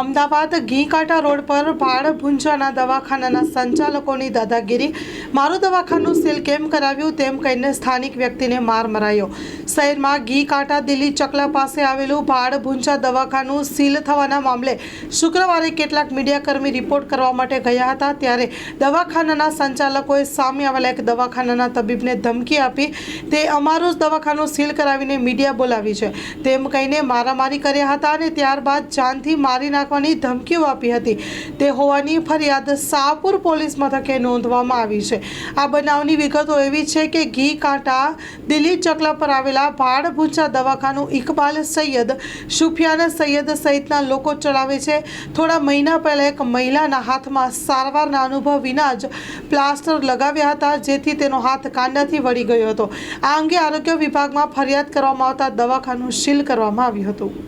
Ahmedabad ઘીકાંટા road પર ભાડ ભુંજાના દવાખાનાના સંચાલકોની દાદાગીરી. મારું દવાખાનું સીલ કેમ કરાવ્યું તેમ કહીને સ્થાનિક વ્યક્તિને માર મરાયો. શહેરમાં ઘીકાંટા દિલ્હી ચકલા પાસે આવેલું ભાડ ભુંજા દવાખાનું સીલ થવાના મામલે શુક્રવારે કેટલાક મીડિયાકર્મી રિપોર્ટ કરવા માટે ગયા હતા ત્યારે દવાખાનાના સંચાલકોએ સામે આવેલા એક દવાખાનાના તબીબને ધમકી આપી. તે અમારું જ દવાખાનું સીલ કરાવીને મીડિયા બોલાવી છે. તેમ કહીને મારામારી કર્યા હતા અને ત્યારબાદ જાનથી મારી નાખવાની ધમકીઓ આપી હતી. તે હોવાની ફરિયાદ શાહપુર પોલીસ મથકે નોંધવામાં આવી છે. આ બનાવની વિગતો એવી છે કે ઘી કાંટા, દિલ્હી ચકલા પર આવેલા ભાડ ભૂંચા દવાખાનું ઇકબાલ સૈયદ, સુફિયાન સૈયદ સહિતના લોકો ચલાવે છે. થોડા મહિના પહેલાં એક મહિલાના હાથમાં સારવારના અનુભવ વિના જ પ્લાસ્ટર લગાવ્યા હતા, જેથી તેનો હાથ કાંડાથી વળી ગયો હતો. આ અંગે આરોગ્ય વિભાગમાં ફરિયાદ કરવામાં આવતા દવાખાનું સીલ કરવામાં આવ્યું હતું.